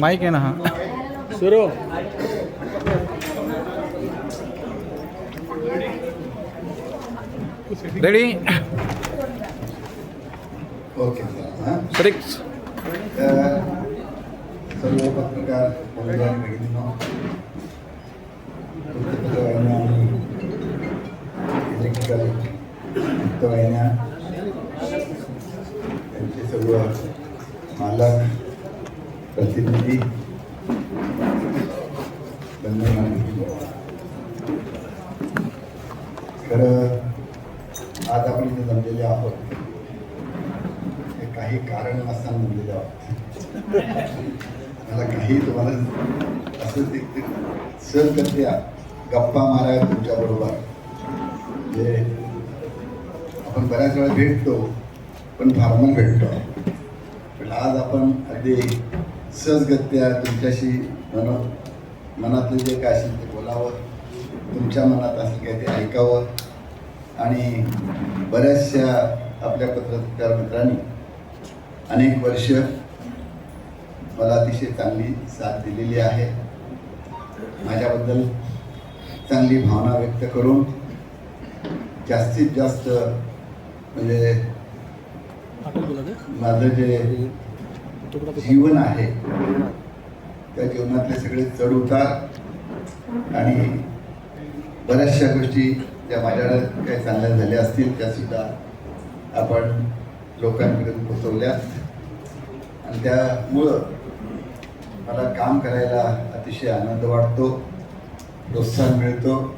Mic आहे ना हा। सुरू। रेडी ओके हां। तर सर्व पत्रकार वृत्तवाहिन्या त्यांचे सर्व मालक प्रतिनिधी बंधू आणि भगिनींनो. खरं आज आपण इथे जमलेले आहोत हे काही कारण नसताना जमलेले आहोत मला काही तुम्हाला असं सहज गप्पा माराय तुमच्या बरोबर. आपण बऱ्याच वेळा भेटतो पण फॉर्मल भेटतो. पण आज आपण अगदी सहजगत्या तुमच्याशी मन मनातले जे काय असेल ते बोलावं तुमच्या मनात असेल काय ते ऐकावं आणि बऱ्याचशा आपल्या पत्रकार मित्रांनी अनेक वर्ष मला अतिशय चांगली साथ दिलेली आहे. माझ्याबद्दल चांगली भावना व्यक्त करून जास्तीत जास्त म्हणजे माझं जे जीवन आहे त्या जीवनातले सगळे चढ उतार आणि बऱ्याचशा गोष्टी ज्या माझ्याकडे काही चांगल्या झाल्या असतील त्यासुद्धा आपण लोकांपर्यंत पोचवल्या आणि त्यामुळं मला काम करायला अतिशय आनंद वाटतो प्रोत्साहन मिळतो.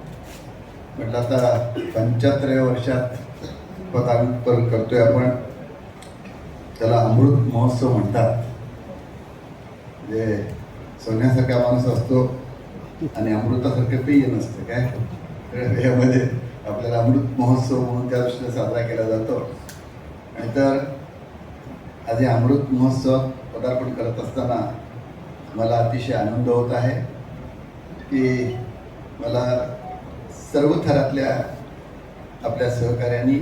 म्हटलं आता पंच्याहत्तराव्या वर्षात पदार्पण करतोय आपण. त्याला अमृत महोत्सव म्हणतात. म्हणजे सोन्यासारखा माणूस असतो आणि अमृतासारखं पेय नसतं काय? तर यामध्ये आपल्याला अमृत महोत्सव म्हणून त्या दृष्टीने साजरा केला जातो. नाहीतर आज या अमृत महोत्सव पदार्पण करत असताना मला अतिशय आनंद होत आहे की मला सर्व थरातल्या आपल्या सहकार्यांनी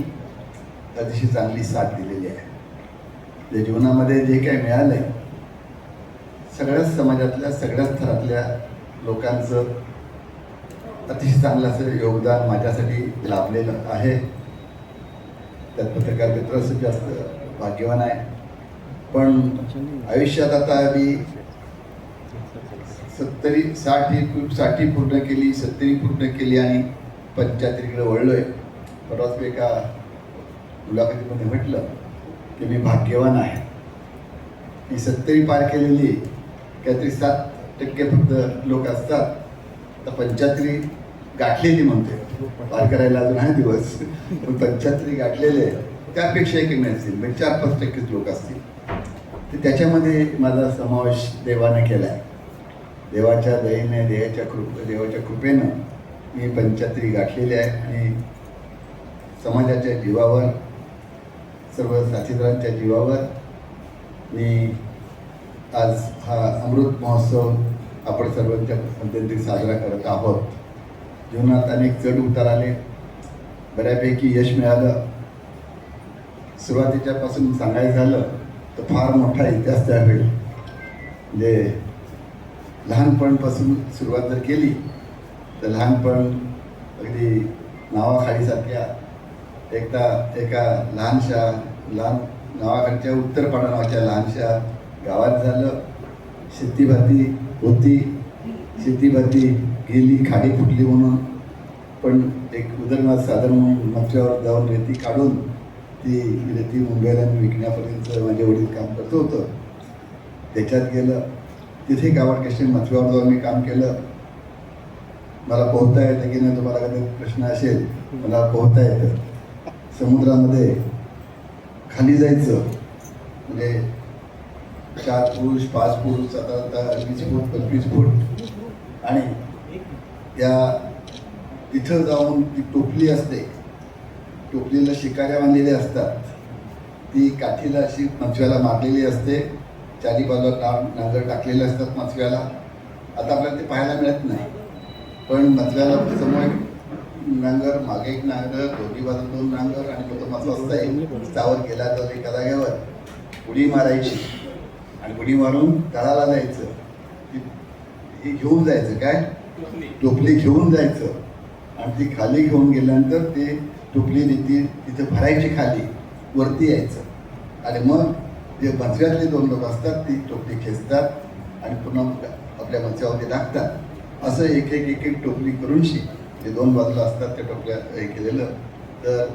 अतिशय चांगली साथ दिलेली आहे. जे जीवनामध्ये जे काही मिळालं आहे सगळ्याच समाजातल्या सगळ्याच थरातल्या लोकांचं अतिशय चांगलं असं योगदान माझ्यासाठी लाभलेलं आहे. त्यात पत्रकार मित्र असं जास्त भाग्यवान आहे. पण आयुष्यात आता मी सत्तरी साठी साठी पूर्ण केली सत्तरी पूर्ण केली आणि पंच्याहत्तरीकडे वळलोय. परवाच मी एका मुलाखतीमध्ये म्हटलं की मी भाग्यवान आहे. ही सत्तरी पार केलेली काहीतरी सात टक्के फक्त लोक असतात. तर पंच्याहत्तरी गाठलेली म्हणते पार करायला अजून आहे दिवस. पण पंच्याहत्तरी गाठलेले त्यापेक्षा एक असतील. म्हणजे चार पाच टक्केच लोक असतील. तर त्याच्यामध्ये माझा समावेश देवाने केला आहे देवाच्या दयेने देवाच्या कृप देवाच्या कृपेनं मी पंचत्री गाठलेली आहे आणि समाजाच्या जीवावर सर्व साथीदारांच्या जीवावर मी आज हा अमृत महोत्सव आपण सर्वांच्या पद्धतीत साजरा करत आहोत. जीवनात अनेक चढ उतार आले. बऱ्यापैकी यश मिळालं. सुरुवातीच्यापासून सांगायचं झालं तर फार मोठा इतिहास त्यावेळी होईल. म्हणजे लहानपणपासून सुरुवात जर केली तर लहानपण अगदी नावाखाडीसारख्या एकदा एका लहानशा लहान नावाखाडीच्या उत्तरपाडा नावाच्या लहानशा गावात झालं. शेतीभाती होती. शेतीभाती गेली खाडी फुटली म्हणून. पण एक उदरनाथ साधन म्हणून मथुऱ्यावर जाऊन रेती काढून ती रेती मुंबईला विकण्यापर्यंत माझ्या वडील काम करत होतं. त्याच्यात गेलं. तिथे गावात कसे जाऊन मी काम केलं. मला पोहता येतं की नाही तुम्हाला कधी प्रश्न असेल मला पोहता येतं. समुद्रामध्ये खाली जायचं. म्हणजे चार पुरुष पाच पुरुष साधारणतः वीस फूट पंचवीस फूट. आणि त्या तिथं जाऊन ती टोपली असते. टोपलीला शिकाऱ्या बांधलेल्या असतात. ती काठीला अशी मचव्याला मारलेली असते. चारी बाजूला नाग नांगर टाकलेले असतात मचव्याला. आता आपल्याला ते पाहायला मिळत नाही. पण मचव्याला समोर नांगर मागे एक नांगर दोन्ही बाजू दोन नांगर आणि मग तो मस्त असता त्यावर गेला तर एका जागेवर उडी मारायची. आणि उडी मारून तळाला जायचं. हे घेऊन जायचं काय? टोपली घेऊन जायचं. आणि ती खाली घेऊन गेल्यानंतर ते टोपली ती तिथं भरायची खाली. वरती यायचं. आणि मग जे मजव्यातले दोन लोक असतात ती टोपली खेचतात आणि पुन्हा आपल्या मजव्यावरती टाकतात. असं एक एक एक एक टोपली करूनशी जे दोन बाजूला असतात त्या टोपल्या हे केलेलं तर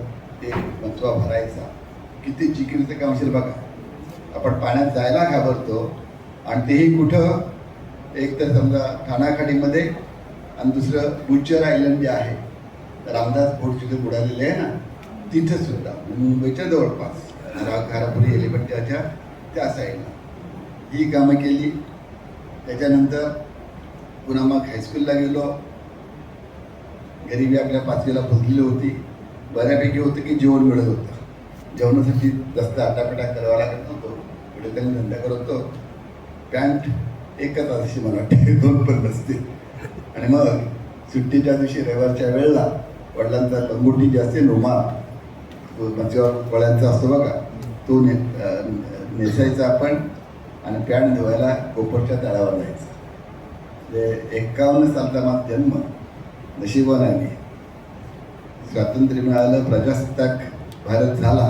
ते मजवा भरायचा. किती जिकिरीचं काम असेल बघा. आपण पाण्यात जायला घाबरतो आणि तेही कुठं? एक तर समजा ठाणाखाडीमध्ये आणि दुसरं गुज्जर आयलंड जे आहे रामदास बोट जिथे बुडालेले आहे ना तिथंसुद्धा मुंबईच्या जवळपास. घरा घरापुरी एलिपट्ट्याच्या त्या साईडला ही कामं केली. त्याच्यानंतर पुन्हा मग हायस्कूलला गेलो. गरिबी आपल्या पाचवीला पोचलेली होती. बऱ्यापैकी होतं की जेवण मिळत होतं. जेवणासाठी जास्त आटापिटा करावा लागत नव्हतो. पुढे त्यांनी धंदा करत होतो. पॅन्ट एकच अशी मला वाटते दोन पण नसते. आणि मग सुट्टीच्या दिवशी रविवारच्या वेळेला वडिलांचा लंगोटी जे असते रुमाल. तो मच्छीवर पळ्यांचा असतो बघा. तो ने नेसायचा आपण आणि पॅन्ट धुवायला कोपरच्या तळावर जायचं. म्हणजे एक्कावन्न सालचा माझा जन्म नशिबाने स्वातंत्र्य मिळालं प्रजासत्ताक भारत झाला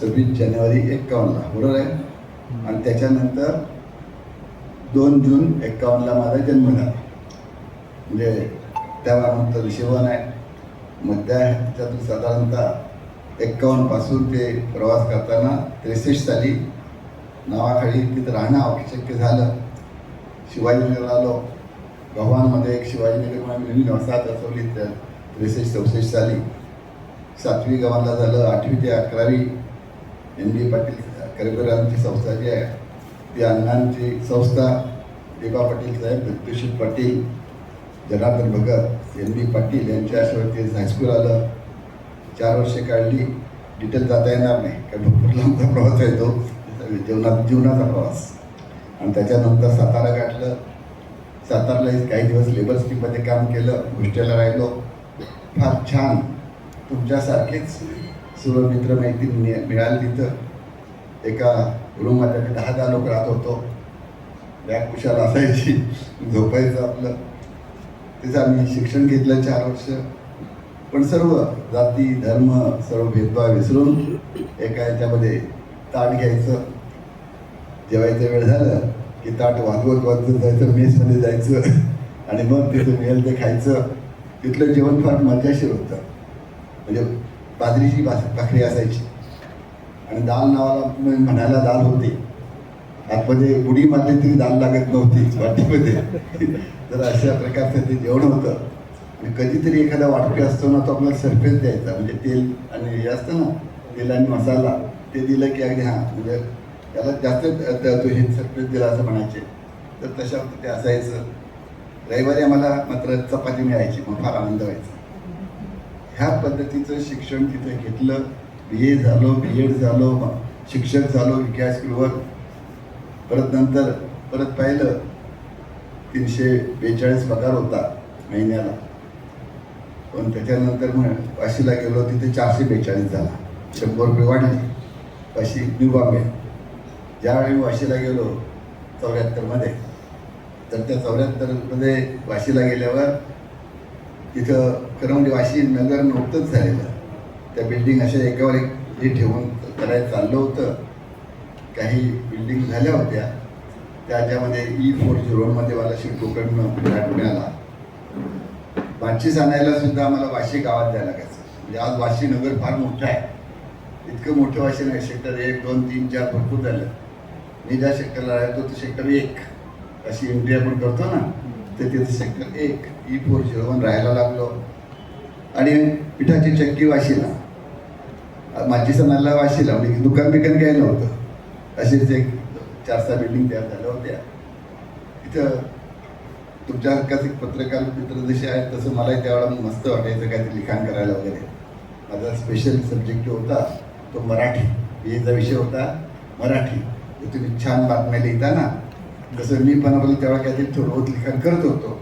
सव्वीस जानेवारी एक्कावन्नला बरोबर आहे? आणि त्याच्यानंतर दोन जून एक्कावन्नला माझा जन्म झाला. म्हणजे त्यानंतर नशिबान आहे. मग ह्याच्यातून साधारणतः एक्कावन्नपासून ते प्रवास करताना त्रेसष्ट साली नावाखाली तिथं राहणं आवश्यक झालं. शिवाजीनगर आलो. गव्हाणमध्ये एक शिवाजीनगर म्हणून नवीन वसाहत असवली त्या त्रेसष्ट चौसष्ट साली. सातवी गावाला झालं. आठवी ते अकरावी एन डी पाटील करकरांची संस्था जी आहे ती अण्णांची संस्था. देबा पाटील साहेब प्रत्युषित पाटील जनार्दन भगत एन डी पाटील यांच्या आशीर्वादी हायस्कूल आलं. चार वर्षे काढली. डिटेल जाता येणार नाही. कारण भरपूर लांबचा प्रवास आहे तो. जीवनात जीवनाचा प्रवास. आणि त्याच्यानंतर सातारा गाठलं. सातारला काही दिवस लेबर स्टीममध्ये काम केलं. हॉस्टेलला राहिलो. फार छान. तुमच्यासारखेच सर्व मित्र माहिती मिळाली तिथं. एका रूममध्ये आम्ही दहा दहा लोक राहत होतो. बॅग कुशाला असायची. झोपायचं आपलं. त्याचं आम्ही शिक्षण घेतलं चार वर्ष. पण सर्व जाती धर्म सर्व भेदभाव विसरून एका याच्यामध्ये ताट घ्यायचं. जेवायचं वेळ झालं की ताट वाजवत वाजवत जायचं मेसमध्ये जायचं आणि मग तिथं मिळेल ते खायचं. तिथलं जेवण फार मजाशीर होतं. म्हणजे बाजरीची भाकरी असायची. आणि दाल नावाला म्हणायला दाल होती. आतमध्ये उडी मारली तरी दाल लागत नव्हती वाटीमध्ये. तर अशा प्रकारचं ते जेवण होतं. आणि कधीतरी एखादा वाटपी असतो ना तो आपल्याला सरफेस द्यायचा. म्हणजे तेल आणि हे असतं ना तेल आणि मसाला ते दिलं की अगदी हां म्हणजे त्याला जास्त तो हे सरफेस दिला असं म्हणायचे. तर तशा ते असायचं. रविवारी आम्हाला मात्र चपाती मिळायची मग फार आनंद व्हायचा. ह्या पद्धतीचं शिक्षण तिथे घेतलं. बी ए झालो बी एड झालो मग शिक्षक झालो विकी स्कूलवर परत नंतर परत पाहिलं तीनशे बेचाळीस पगार होता महिन्याला. पण त्याच्यानंतर मग वाशीला गेलो तिथे चारशे बेचाळीस झाला. शंभर रुपये वाढले. वाशी न्यू बॉम्बे ज्यावेळी वाशीला गेलो चौऱ्याहत्तरमध्ये तर त्या चौऱ्याहत्तरमध्ये वाशीला गेल्यावर तिथं खरं म्हणजे वाशी नगर नव्हतंच झालेलं. त्या बिल्डिंग अशा एकावर एक हे ठेवून करायला चाललं होतं. काही बिल्डिंग झाल्या होत्या. त्याच्यामध्ये ई फोर झिरोमध्ये मला शिवकोकडनं पुण्या पुण्याला माचीस आणायला सुद्धा आम्हाला वाशी गावात जायला लागायचं. म्हणजे आज वाशी नगर फार मोठं आहे. इतकं मोठं वाशी नाही सेक्टर एक दोन तीन चार भरपूर झालं. मी ज्या सेक्टरला राहतो तो सेक्टर एक. अशी एंट्री आपण करतो ना तर तिथे सेक्टर एक. ई फोर झिरो वन राहायला लागलो. आणि पिठाची चक्की वाशीला. माझी सणाला वाशीला म्हणजे दुकान बिकान काही नव्हतं. असेच एक चार सहा बिल्डिंग तयार झाल्या होत्या. तिथं तुमच्या हक्काचे पत्रकार मित्र जसे आहेत तसं मलाही त्यावेळेला मस्त वाटायचं काहीतरी लिखाण करायला वगैरे. माझा स्पेशल सब्जेक्ट जो होता तो मराठी. बी विषय होता मराठी. तुम्ही छान बातम्या लिहिता ना जसं मी पण आपलं तेव्हा काहीतरी थोडं बहुत लिखाण करत होतो.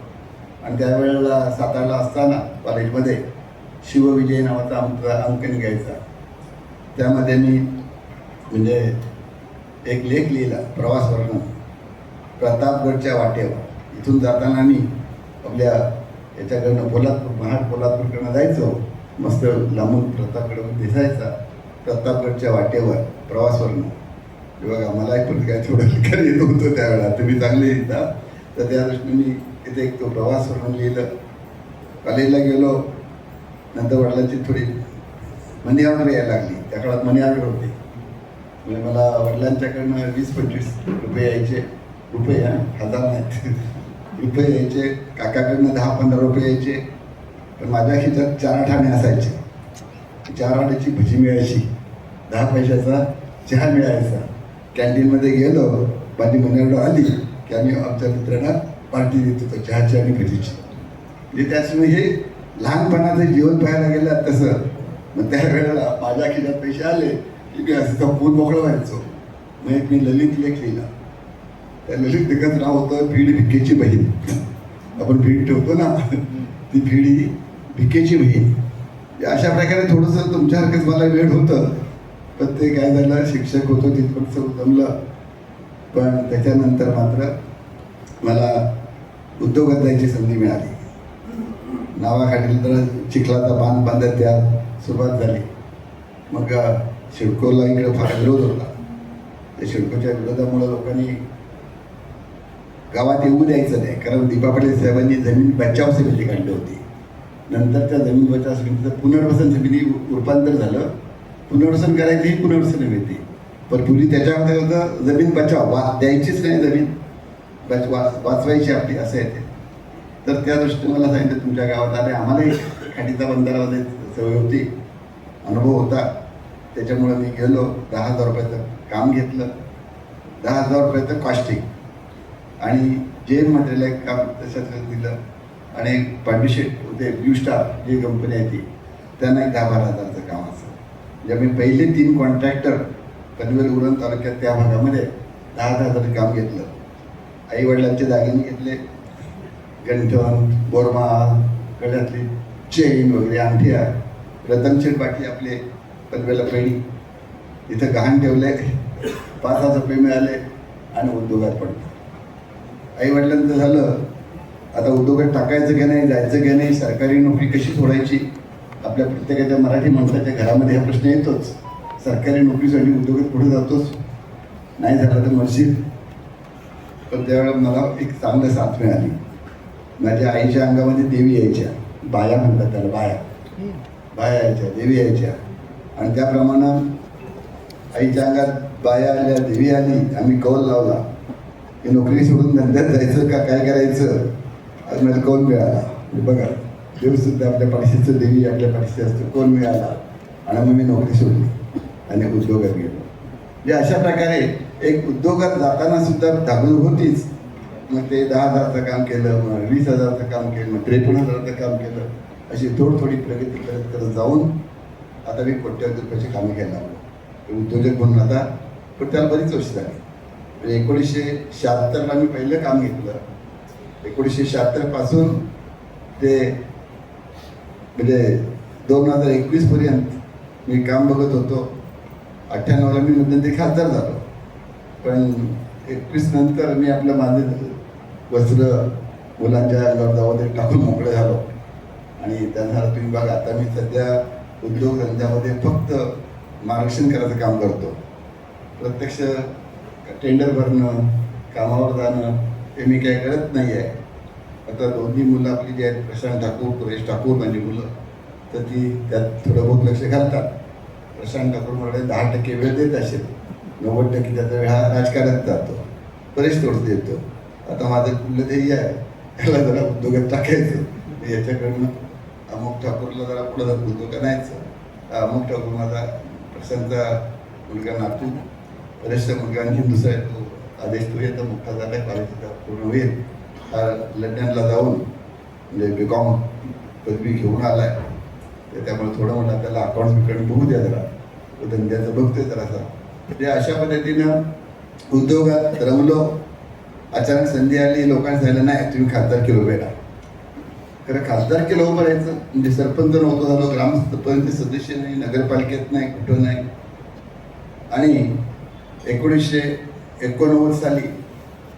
आणि त्यावेळेला सातारला असताना कॉलेजमध्ये शिवविजय नावाचा आमचा अंकन घ्यायचा त्यामध्ये मी म्हणजे एक लेख लिहिला प्रवास वर्णन. प्रतापगडच्या वाटेवर. इथून जाताना मी आपल्या याच्याकडनं पोलादपूर महाड पोलादपूरकडनं जायचो. मस्त लांबून प्रतापगड दिसायचा. प्रतापगडच्या वाटेवर प्रवासवरनं. वर्णन बघा मला एक पण काय थोडं लिखाण येत होतं त्यावेळेला. तुम्ही चांगले लिहिता तर त्या दृष्टीने मी इथे एक तो प्रवासवर्ण लिहिलं. कॉलेजला गेलो. नंतर वडिलांची थोडी मनी ऑर्डर यायला लागली. त्या काळात मनी ऑर्डर होते. म्हणजे मला वडिलांच्याकडनं वीस पंचवीस रुपये यायचे. रुपये हजार नाहीत. रुपये यायचे काकाकडनं दहा पंधरा रुपये यायचे. पण माझ्या खिशात चार ठाणे असायचे. चार आठ्याची भजी मिळायची. दहा पैशाचा चहा मिळायचा. कॅन्टीनमध्ये गेलो माझी मनी आली की आम्ही आमच्या मित्रांना पार्टी देत होतो चहाची आणि भजीची. म्हणजे त्याच्यामुळे हे लहानपणाचं जीवन पाहायला गेलं तसं. मग त्यावेळेला माझ्या खिशात पैसे आले की मी असं फोन मोकळं व्हायचो. मग एक मी ललित लेख लिहिला. त्या ललित लेखाचं नाव होतं भीड भिकेची बहीण. आपण भीड ठेवतो ना ती भीड ही भिकेची बहीण. अशा प्रकारे थोडंसं तुमच्यासारखंच मला वेळ होतं. पण ते काय झालं शिक्षक होतो तिथपर्यंत जमलं. पण त्याच्यानंतर मात्र मला उद्योगात जायची संधी मिळाली. नावाखाली तर चिखलाचा बांध बांधत त्या सुरुवात झाली. मग शिडकोला इकडे फार विरोध होता. त्या शिडकोच्या विरोधामुळे लोकांनी गावात येऊ द्यायचं नाही. कारण दीपा पाटील साहेबांनी जमीन बचाव समिती काढली होती. नंतर त्या जमीन बचाव समितीचं पुनर्वसन समिती रूपांतर झालं. पुनर्वसन करायची ही पुनर्वसन समिती. पण पूर्वी त्याच्यामध्ये होतं जमीन बचाव वा द्यायचीच नाही जमीन. बच वाच वाचवायची आपली असं येते तर त्या दृष्टीने मला सांगितलं तुमच्या गावात आले आम्हालाही खाडीचा बंधारामध्ये सवय होती. अनुभव होता. त्याच्यामुळे मी गेलो. दहा हजार रुपयाचं काम घेतलं. दहा हजार रुपयाचं कॉस्टिंग आणि जे मटेरियल आहे काम तसंच दिलं. आणि पांडुशेट होते ब्ल्यू स्टार जी कंपनी आहे ती. त्यांना एक दहा बारा हजारचं काम असं म्हणजे मी पहिले तीन कॉन्ट्रॅक्टर पनवेल उरण तालुक्यात त्या भागामध्ये दहा दहा हजार काम घेतलं. आई वडिलांचे दागिने घेतले. गंठण बोरमा गळ्यातली चेन वगैरे अंगठ्या रतनशेठ बाकी आपले पनवेला पेणी. इथं गहाण ठेवले पाच हजार रुपये मिळाले आणि उद्योगात पडलं. आई वडिलांचं झालं आता उद्योगात टाकायचं की नाही जायचं की नाही सरकारी नोकरी कशी सोडायची? आपल्या प्रत्येकाच्या मराठी माणसाच्या घरामध्ये हा प्रश्न येतोच. सरकारी नोकरीसाठी उद्योगात पुढे जातोच. नाही झालं तर मर्शील पण त्यावेळेला मला एक चांगलं साथ मिळाली. माझ्या आईच्या अंगामध्ये देवी यायच्या. बाया म्हणतात त्याला बाया. बाया यायच्या देवी यायच्या. आणि त्याप्रमाणे आईच्या अंगात बाया आल्या देवी आली आम्ही कौल लावला. की नोकरी सोडून धंद्यात जायचं का काय करायचं? आज मला कोण मिळाला? बघा. देवसुद्धा आपल्या पाठीचं देवी आपल्या पाठीशी असतं. कोण मिळाला? आणि मग मी नोकरी सोडली आणि उद्योगात गेलो. म्हणजे अशा प्रकारे एक उद्योगात जाताना सुद्धा धागून होतीच. मग ते दहा हजारचं काम केलं मग वीस हजारचं काम केलं मग त्रेपन्न हजाराचं काम केलं. अशी थोडी थोडी प्रगती करत करत जाऊन आता मी कोट्यावधी रुपयाची कामे घ्यायला लागलो. उद्योजक म्हणून आता पण त्याला बरीच वर्ष झाली. म्हणजे एकोणीसशे शहात्तरला मी पहिलं काम घेतलं. एकोणीसशे शहात्तरपासून ते म्हणजे दोन हजार एकवीसपर्यंत मी काम बघत होतो. अठ्ठ्याण्णवला मी मध्यंतरी खासदार झालो. पण एकवीस नंतर मी आपलं माझे वस्त्र मुलांच्या अंगावर जावं टाकून मोकळं झालो. आणि त्यांना तुम्ही बघा आता मी सध्या उद्योगधंद्यामध्ये फक्त मार्गदर्शन करायचं काम करतो. प्रत्यक्ष टेंडर भरणं कामावर जाणं हे मी काय करत नाही आहे आता दोन्ही मुलं आपली जी आहेत प्रशांत ठाकूर सुरेश ठाकूर माझी मुलं तर ती त्यात थोडं बहुत लक्ष घालतात. प्रशांत ठाकूरमध्ये दहा टक्के वेळ देत असेल नव्वद टक्के त्याचा वेळ हा राजकारणात जातो बरेच थोडं देतो. आता माझं कुठलं ध्येय आहे त्याला जरा उद्योगात टाकायचं. याच्याकडनं अमुक ठाकूरला जरा पुढं जात उद्योग आणायचं अमुक ठाकूर माझा प्रशांतचा मुलगा नातू. बरेचशा मुलगा आणखी दुसरा आहे तो आदेश तो येतो मोठा झाला कॉलेजचा पूर्ण होईल हा लंडनला जाऊन म्हणजे बी कॉम पदवी घेऊन आला आहे तर त्यामुळे थोडं म्हणलं त्याला अकाउंट बिकाउंट बघू द्या जरा तो धंद्याचं बघतोय जरासा म्हणजे अशा पद्धतीनं उद्योगात रमलो अचानक संधी आली लोकांनी सांगितलं नाही तुम्ही खासदार केलो बेटा खरं खासदार केलं उभं राहायचं म्हणजे सरपंच नव्हतं झालो ग्रामपंचायत सदस्य नाही नगरपालिकेत नाही कुठं नाही आणि एकोणीसशे एकोणनव्वद साली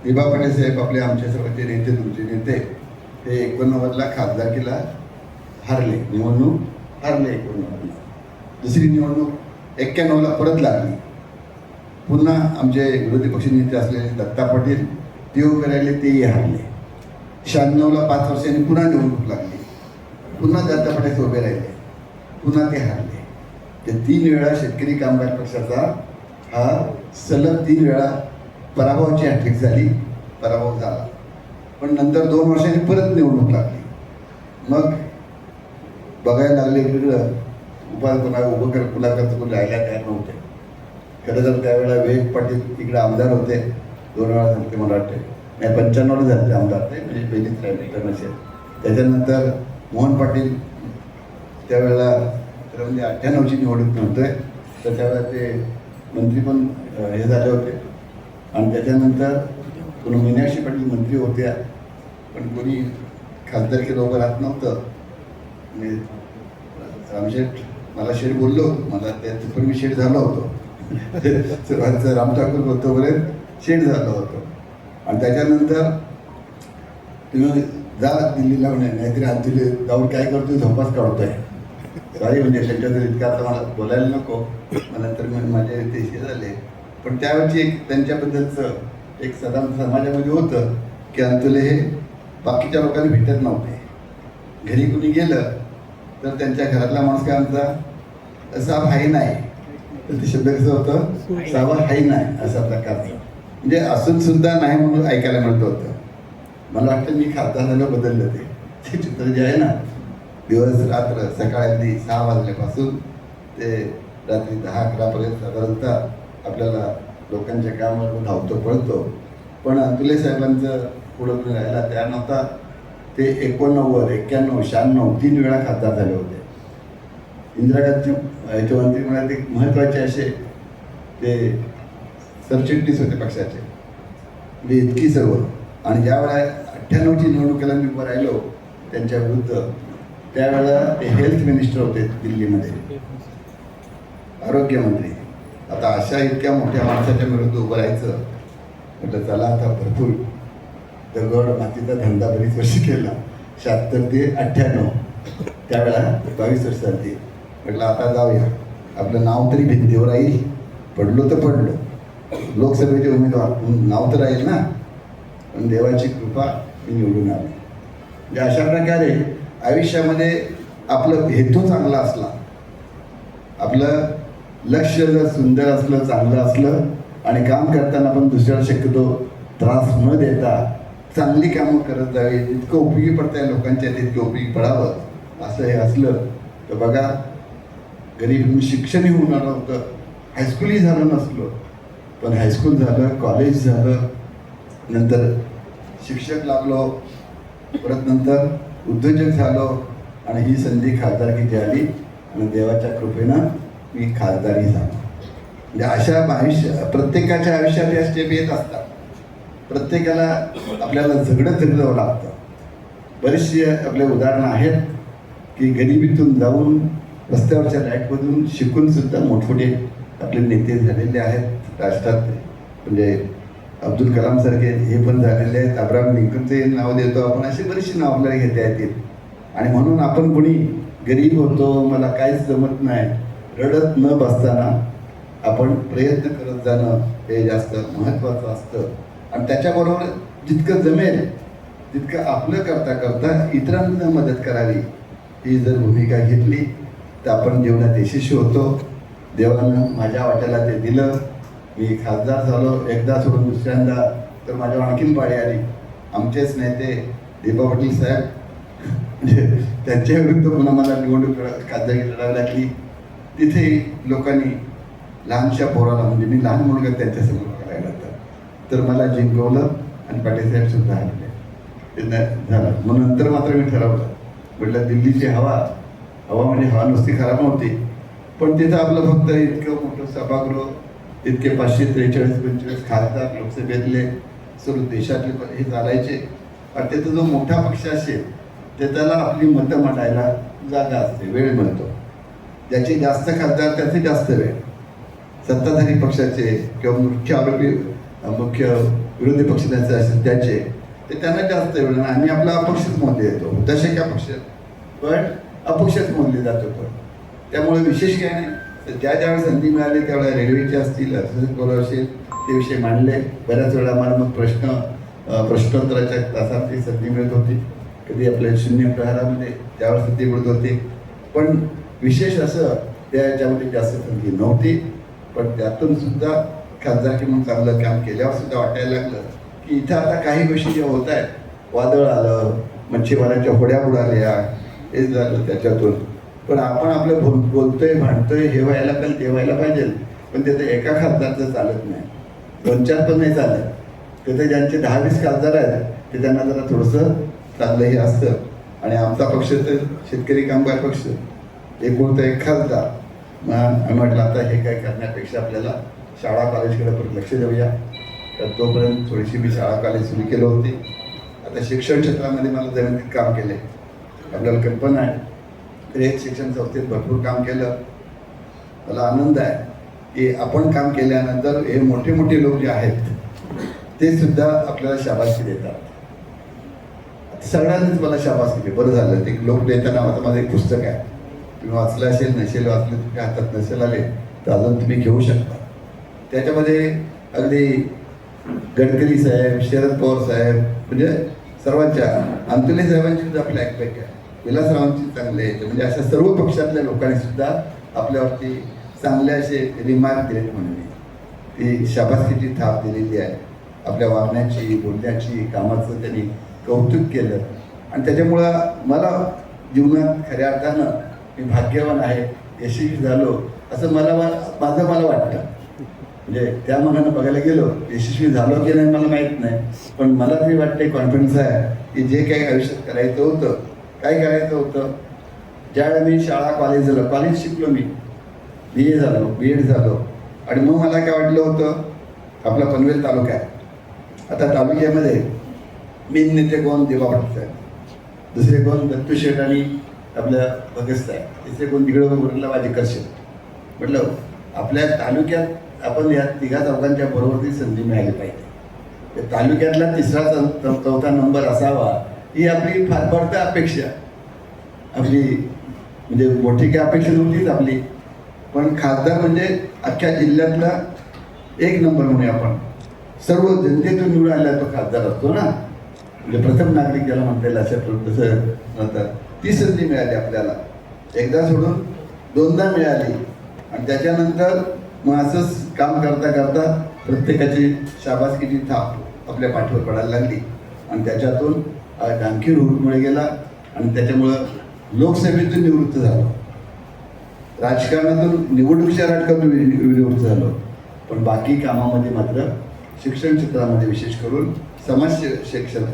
विभा पाटील साहेब आपले आमच्या सर्वांचे नेते तुमचे नेते ते एकोणनव्वदला खासदारकीला हारले. निवडणूक हारले एकोणनव्वदला. दुसरी निवडणूक एक्क्याण्णवला परत लागली. पुन्हा आमचे विरोधी पक्षनेते असलेले दत्ता पाटील ते उभे राहिले तेही हारले. शहाण्णवला पाच वर्षांनी पुन्हा निवडणूक लागली. पुन्हा दत्ता पाटील उभे राहिले. पुन्हा ते हारले. ते तीन वेळा शेतकरी कामगार पक्षाचा हा सलग तीन वेळा पराभवाची हॅट्रिक झाली पराभव झाला. पण नंतर दोन वर्षांनी परत निवडणूक लागली. मग बघायला लागले वेगळं उपाय कोणा उभं कर मुलाखत कोण राहायला काय नव्हते. खरं तर त्यावेळेला वेग पाटील तिकडे आमदार होते. दोन वेळा झाले ते मला वाटते नाही पंच्याण्णवला झाले आमदार ते म्हणजे पहिलीच राहिले नसेल त्याच्यानंतर मोहन पाटील त्यावेळेला तर म्हणजे अठ्ठ्याण्णवची निवडणूक नव्हते. तर त्यावेळेला ते मंत्री पण हे झाले होते. आणि त्याच्यानंतर कोणी मीनाक्षी पाटील मंत्री होत्या. पण कोणी खासदारकी लवकर राहत नव्हतं. म्हणजे रामशेठ मला शेठ बोललो होतो. मला त्यात पण मी शेठ झालो होतो. सुरुवातीचं राम ठाकूर होतोपर्यंत शेठ झालो होतो. आणि त्याच्यानंतर तुम्ही जा दिल्लीला म्हणे नाहीतरी आज दिल्ली जाऊन काय करतोय झोपास काढतोय. सॉरी म्हणजे त्यांच्यात इतकं आता मला बोलायला नको नंतर मी माझे ते हे झाले. पण त्यावेळची एक त्यांच्याबद्दलचं एक सदा समाजामध्ये होतं की अंतुले हे बाकीच्या लोकांनी भेटत नव्हते. घरी कुणी गेलं तर त्यांच्या घरातला माणूस काय म्हणता साहेब हाही नाही. तर ते शब्द कसं होतं? साहेब हाही नाही असा प्रकारचं म्हणजे असून सुद्धा नाही म्हणून ऐकायला मिळत होतं. मला वाटतं मी खासदार झालं बदललं ते चित्र जे आहे ना दिवस रात्र सकाळी अगदी सहा वाजल्यापासून ते रात्री दहा अकरापर्यंत साधारणतः आपल्याला लोकांच्या कामावर धावतो पळतो. पण अतुले साहेबांचं पुढं राहिला राहायला नव्हता. ते एकोणनव्वद एक्क्याण्णव शहाण्णव तीन वेळा खासदार झाले होते. इंदिरा गांधी याच्या मंत्रिमंडळात एक महत्त्वाचे असे ते सरचिटणीस होते पक्षाचे. म्हणजे इतकी सर्व आणि ज्या वेळा अठ्ठ्याण्णवची निवडणुकीला मी उभं राहिलो त्यांच्या विरुद्ध त्यावेळेला ते हेल्थ मिनिस्टर होते दिल्लीमध्ये. आरोग्यमंत्री. आता अशा इतक्या मोठ्या माणसाच्या विरुद्ध उभं राहायचं म्हटलं चला आता भरपूर. दगड मातीचा धंदा बरीच वर्ष केला. शहात्तर ते अठ्ठ्याण्णव. त्यावेळेला बावीस वर्ष झाली. म्हटलं आता जाऊया. आपलं नाव तरी भिंतीवर राहील. पडलो तर पडलो. लोकसभेचे उमेदवार. नाव तर राहील ना. पण देवाची कृपा मी निवडून आली म्हणजे अशा प्रकारे आयुष्यामध्ये आपलं हेतू चांगला असला आपलं लक्ष जर सुंदर असलं चांगलं असलं आणि काम करताना पण दुसऱ्याला शक्यतो त्रास न देता चांगली कामं करत जावी इतकं उपयोगी पडतंय लोकांच्या तितकं उपयोगी पडावं असं हे असलं तर बघा गरीब शिक्षणही होणार होतं. हायस्कूलही झालं नसलो पण हायस्कूल झालं कॉलेज झालं नंतर शिक्षक लागलो परत नंतर उद्योजक झालो आणि ही संधी खासदारकीची आली आणि देवाच्या कृपेनं मी खासदारही झालो. म्हणजे अशा आयुष्य प्रत्येकाच्या आयुष्यात या स्टेप येत असतात. प्रत्येकाला आपल्याला झगडत झगडावं लागतं. बरेचशी आपले उदाहरणं आहेत की गरिबीतून जाऊन रस्त्यावरच्या लाईटमधून शिकून सुद्धा मोठमोठे आपले नेते झालेले आहेत राष्ट्रात म्हणजे अब्दुल कलाम सारखे हे पण झालेले आहेत. अब्राम लिंकनचे नाव देतो आपण अशी बरीचशी नाव आपल्याला घेता येतील. आणि म्हणून आपण कोणी गरीब होतो मला काहीच जमत नाही रडत न बसताना आपण प्रयत्न करत जाणं हे जास्त महत्त्वाचं असतं. आणि त्याच्याबरोबर जितकं जमेल तितकं आपलं करता करता इतरांना मदत करावी. ही जर भूमिका घेतली तर आपण जीवनात यशस्वी होतो. देवानं माझ्या वाट्याला ते दिलं. मी खासदार झालो एकदा सोडून दुसऱ्यांदा तर माझ्या आणखीन पाळी आली. आमचेच नेते दीपा पाटील साहेब. म्हणजे त्यांच्या विरुद्ध पुन्हा मला निवडणूक खासदारी लढावी लागली. तिथे लोकांनी लहानशा पोराला म्हणजे मी लहान मुलगा त्यांच्यासमोर करायला होता तर मला जिंकवलं आणि पाटीलसाहेब सुद्धा हरले. ते झालं. मग नंतर मात्र मी ठरवलं. म्हटलं दिल्लीची हवा हवा म्हणजे हवा नुसती खराब नव्हती. पण तिथं आपलं फक्त इतकं मोठं सभागृह इतके पाचशे त्रेचाळीस पंचेचाळीस खासदार लोकसभेतले सर्व देशातले पण हे चालायचे. आणि त्याचा जो मोठा पक्ष असेल ते त्याला आपली मतं मांडायला जागा असते वेळ मिळतो. ज्याचे जास्त खासदार त्याचे जास्त वेळ. सत्ताधारी पक्षाचे किंवा मुख्य आरोपी मुख्य विरोधी पक्ष असेल त्याचे ते त्यांना जास्त वेळ आम्ही आपला अपक्षच मोदले येतो. तसे का पक्ष पण अपक्षच मोदले जात होतो त्यामुळे विशेष काय नाही. तर ज्या ज्यावेळेस संधी मिळाली त्यावेळेला रेल्वेचे असतील अर्थसंकल्प असेल ते विषय मांडले. बऱ्याच वेळा मला मग प्रश्न प्रश्नोत्तराच्या तासात ती संधी मिळत होती. कधी आपल्या शून्य प्रहारामध्ये त्यावेळेस संधी मिळत होती. पण विशेष असं त्या याच्यामध्ये जास्त संधी नव्हती. पण त्यातून सुद्धा खासदारकी म्हणून चांगलं काम केल्यावर सुद्धा वाटायला लागलं की इथं आता काही गोष्टी ज्या होत आहेत वादळ आलं मच्छीमारांच्या होड्या बुडाल्या हे झालं त्याच्यातून. पण आपण आपलं बोल बोलतोय भांडतोय हे व्हायला पाहिजे ते व्हायला पाहिजे पण तिथे एका खासदारचं चालत नाही. दोन चार पण नाही चालत. तिथे ज्यांचे दहा वीस खासदार आहेत ते त्यांना जरा थोडंसं चाललंही असतं. आणि आमचा पक्ष तर शेतकरी कामगार पक्ष. एक तर एक खासदार. मग म्हटलं आता हे काय करण्यापेक्षा आपल्याला शाळा कॉलेजकडे परत लक्ष देऊया. तर तोपर्यंत थोडीशी मी शाळा कॉलेज सुरू केलं होती. आता शिक्षण क्षेत्रामध्ये मला जमिनीत काम केले आपल्याला कल्पना आहे. रयत शिक्षण संस्थेत भरपूर काम केलं. मला आनंद आहे की आपण काम केल्यानंतर हे मोठे मोठे लोक जे आहेत ते सुद्धा आपल्याला शाबासकी देतात. सगळ्यांनीच मला शाबासकी दिली. बरं झालं ते लोक देताना आता माझं एक पुस्तक आहे. तुम्ही वाचलं असेल नसेल वाचलं तुमच्या हातात नसेल आले तर अजून तुम्ही घेऊ शकता. त्याच्यामध्ये अगदी गडकरी साहेब शरद पवार साहेब म्हणजे सर्वांच्या अंतुले साहेबांची सुद्धा आपल्या ऐकपैकी आहे. विलासरावांची चांगले आहेत म्हणजे अशा सर्व पक्षातल्या लोकांनी सुद्धा आपल्यावरती चांगले असे रिमार्क दिलेत म्हणून. ती शाबासकीची थाप दिलेली आहे. आपल्या वागण्याची बोलण्याची कामाचं त्यांनी कौतुक केलं. आणि त्याच्यामुळं मला जीवनात खऱ्या अर्थानं मी भाग्यवान आहे यशस्वी झालो असं मला माझं मला वाटतं. म्हणजे त्या मनानं बघायला गेलो यशस्वी झालो की नाही मला माहीत नाही. पण मला तरी वाटते कॉन्फिडन्स आहे की जे काही आयुष्यात करायचं होतं काय करायचं होतं? ज्यावेळेला मी शाळा कॉलेज झालं कॉलेज शिकलो मी. बी ए झालो बी एड झालो. आणि मग मला काय वाटलं होतं? आपला पनवेल तालुका आहे. आता तालुक्यामध्ये मेन नेते कोण? देवा भट्ट साहेब दुसरे कोण? दत्तू शेठ आणि आपल्या भगत साहेब. तिसरे कोण? तिकडं उरला वाजेकर शेठ म्हटलं आपल्या तालुक्यात आपण या तिघा चौघांच्या बरोबरची संधी मिळाली पाहिजे. त्या तालुक्यातला तिसरा चौथा नंबर असावा ही आपली फार तर अपेक्षा. आपली म्हणजे मोठी काय अपेक्षा नव्हतीच आपली. पण खासदार म्हणजे अख्ख्या जिल्ह्यातला एक नंबर म्हणूया आपण. सर्व जनतेतून निवडून आलेला तो खासदार असतो ना. म्हणजे प्रथम नागरिक ज्याला म्हणता येईल अशा तसं म्हणतात. ती संधी मिळाली आपल्याला. एकदा सोडून दोनदा मिळाली. आणि त्याच्यानंतर मग असंच काम करता करता प्रत्येकाची शाबासकीची थाप आपल्या पाठीवर पडायला लागली. आणि त्याच्यातून आज आणखी रूटमुळे गेला आणि त्याच्यामुळं लोकसभेतून निवृत्त झालो. राजकारणातून निवडणुकीच्या राजकारणातून निवृत्त झालो. पण बाकी कामामध्ये मात्र शिक्षण क्षेत्रामध्ये विशेष करून समाज शिक्षण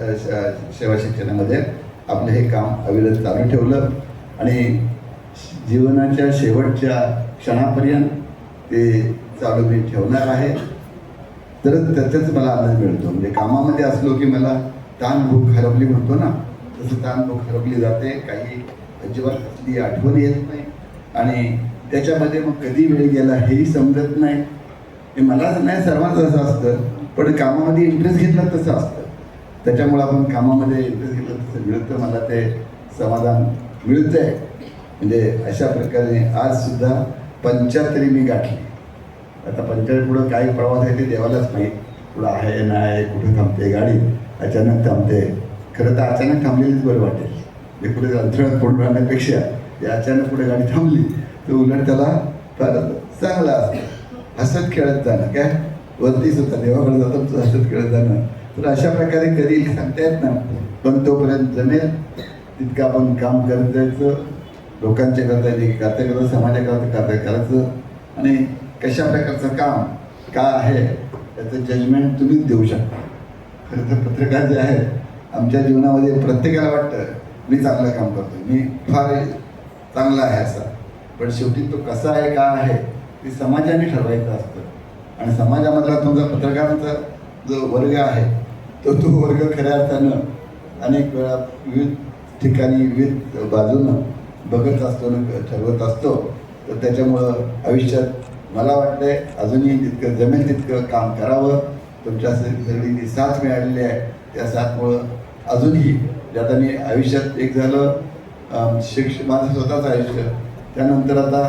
सेवा शिक्षणामध्ये आपलं हे काम अविरत चालू ठेवलं आणि जीवनाच्या शेवटच्या क्षणापर्यंत ते चालू मी ठेवणार आहे. तर त्याचाच मला आनंद मिळतो. म्हणजे कामामध्ये असलो की मला ताण भूक हरपली म्हणतो ना तसं ताण भूक हरपली जाते काही अजिबात कसली आठवण येत नाही. आणि त्याच्यामध्ये मग कधी वेळ गेला हेही समजत नाही. हे मलाच नाही सर्वांचं असं असतं पण कामामध्ये इंटरेस्ट घेतला तसं असतं. त्याच्यामुळं आपण कामामध्ये इंटरेस्ट घेतलं तसं मिळतं मला ते समाधान मिळतंय. म्हणजे अशा प्रकारे आजसुद्धा पंच्याहत्तरी मी गाठली. आता पंचायत पुढं काय प्रवास आहे ते देवालाच माहीत. पुढं आहे नाही कुठं थांबते गाडी. अचानक थांबते. खरं तर अचानक थांबलेलीच बरं वाटेल. हे पुढे अंथरुणात पडून राहण्यापेक्षा ते अचानक पुढे गाडी थांबली तर उलट त्याला फार चांगलं असतं. हसत खेळत जाणं काय? वरती सुद्धा देवाकडे जातात तर हसत खेळत जाणं. तर अशा प्रकारे करील सांगता येत ना पण तोपर्यंत जमेल. तितकं आपण काम करत जायचं. लोकांच्या करता करता करता समाजाकरता करता करायचं. आणि कशा प्रकारचं काम का आहे त्याचं जजमेंट तुम्हीच देऊ शकता. खरं तर पत्रकार जे आहेत आमच्या जीवनामध्ये प्रत्येकाला वाटतं मी चांगलं काम करतो मी फार चांगला आहे असा. पण शेवटी तो कसा आहे का आहे ते समाजाने ठरवायचं असतं. आणि समाजामधला तुमचा पत्रकारांचा जो वर्ग आहे तो तो वर्ग खऱ्या अर्थानं अनेक वेळा विविध ठिकाणी विविध बाजूनं बघत असतो ना ठरवत असतो. तर त्याच्यामुळं आयुष्यात मला वाटतंय अजूनही जितकं जमेल तितकं काम करावं. तुमच्या सग- साथ मिळालेली आहे. त्या साथमुळं अजूनही जे आता मी आयुष्यात एक झालं अं, शिक्ष माझं स्वतःचं आयुष्य त्यानंतर आता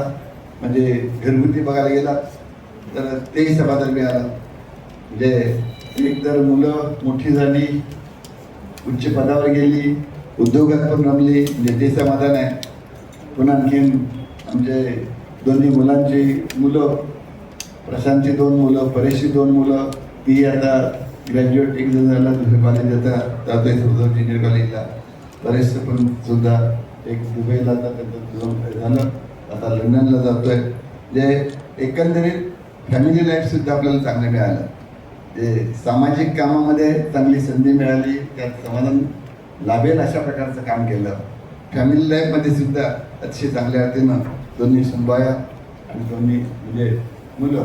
म्हणजे घरगुती बघायला गेला तर तेही समाधान मिळालं. म्हणजे एक तर मुलं मोठी झाली उच्च पदावर गेली उद्योगात पण रमली म्हणजे ते समाधान आहे. पुन्हा आणखीन आमचे दोन्ही मुलांची मुलं प्रशांतची दोन मुलं परेशची दोन मुलं ती आता ग्रॅज्युएट एक जण झाला दुसऱ्या कॉलेज आता जातोय सुद्धा ज्युनियर कॉलेजला बरेचसे पण सुद्धा एक दुबईला आता त्याचं झालं. आता लंडनला जातो आहे जे म्हणजे एकंदरीत फॅमिली लाईफसुद्धा आपल्याला चांगलं मिळालं. जे सामाजिक कामामध्ये चांगली संधी मिळाली त्यात समाधान लाभेल अशा प्रकारचं काम केलं. फॅमिली लाईफमध्ये सुद्धा अतिशय चांगल्या अर्थीनं दोन्ही संभाया आणि दोन्ही म्हणजे मुलं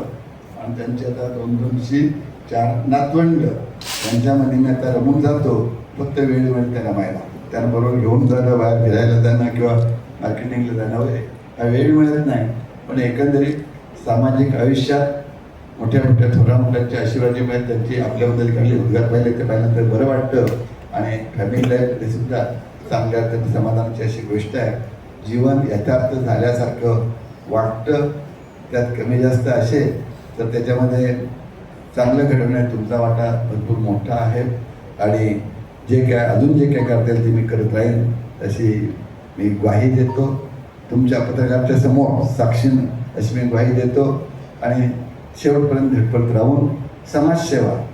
आणि त्यांची आता दोन दोनशी चार नातवंड त्यांच्यामध्ये मी आता रमून जातो फक्त वेळ मिळते रमायला त्याबरोबर घेऊन जाणं बाहेर फिरायला जाणं किंवा मार्केटिंगला जाणं वगैरे हा वेळ मिळत नाही. पण एकंदरीत सामाजिक आयुष्यात मोठ्या मोठ्या थोरा मोठ्यांच्या आशीर्वादामुळे त्यांची आपल्याबद्दल काही उद्गार पाहिले ते पाहिल्यानंतर बरं वाटतं. आणि फॅमिली लाईफमध्ये सुद्धा चांगल्या अर्थाने समाधानाची अशी गोष्ट आहे. जीवन यथार्थ झाल्यासारखं वाटतं. त्यात कमी जास्त असेल तर त्याच्यामध्ये चांगलं घडवण्यात तुमचा वाटा भरपूर मोठा आहे. आणि जे काय अजून जे काय करता येईल ते मी करत राहीन अशी मी ग्वाही देतो. तुमच्या पत्रकाराच्या समोर साक्षीन अशी मी ग्वाही देतो. आणि शेवटपर्यंत झटपट राहून समाजसेवा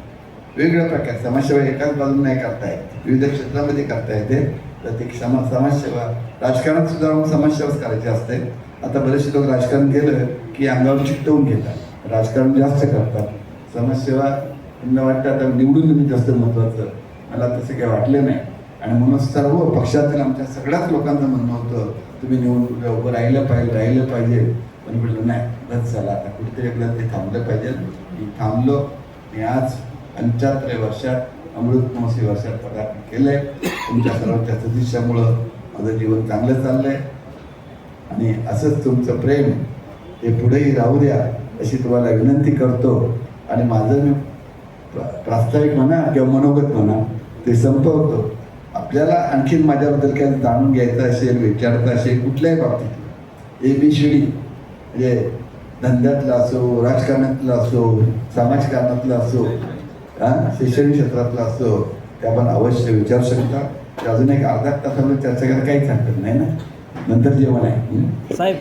वेगवेगळ्या प्रकार समाजसेवा एकाच बाजून नाही करता येत. विविध क्षेत्रामध्ये करता येते. तर ती समाज समाजसेवा राजकारणात सुद्धा राहून समाजसेवाच करायची असते. आता बरेचसे लोक राजकारण केलं की अंगावर चिकटवून घेतात. राजकारण जास्त करतात. समाजसेवा त्यांना वाटतं आता निवडून तुम्ही जास्त महत्त्वाचं मला तसं काही वाटलं नाही. आणि म्हणून सर्व पक्षातील आमच्या सगळ्याच लोकांचं म्हणणं होतं तुम्ही निवडून उभं राहिलं पाहिजे राहिलं पाहिजे. पण म्हटलं नाही बस झालं आता कुठेतरी एकदा ते थांबलं पाहिजे. मी थांबलो. मी आज पंच्याहत्तर वर्षात अमृत महोत्सवी वर्षात पदार्पण आहे तुमच्या सर्वांच्या सदिच्छामुळं माझं जीवन चांगलं चाललंय. आणि असंच तुमचं प्रेम हे पुढेही राहू द्या अशी तुम्हाला विनंती करतो. आणि माझं मी प्रास्ताविक म्हणा किंवा मनोगत म्हणा ते संपवतो. आपल्याला आणखीन माझ्याबद्दल काही जाणून घ्यायचं असेल विचारायचं असेल कुठल्याही बाबतीत. ए बी शिडी म्हणजे धंद्यातलं असो राजकारणातलं असो समाजकारणातलं असो हां शैक्षणिक क्षेत्रातलं असो ते आपण अवश्य विचारू शकता. अजून एक अर्धा तासामध्ये चर्चा करायला काहीच हरकत नाही ना. नंतर जेवण आहे. साहेब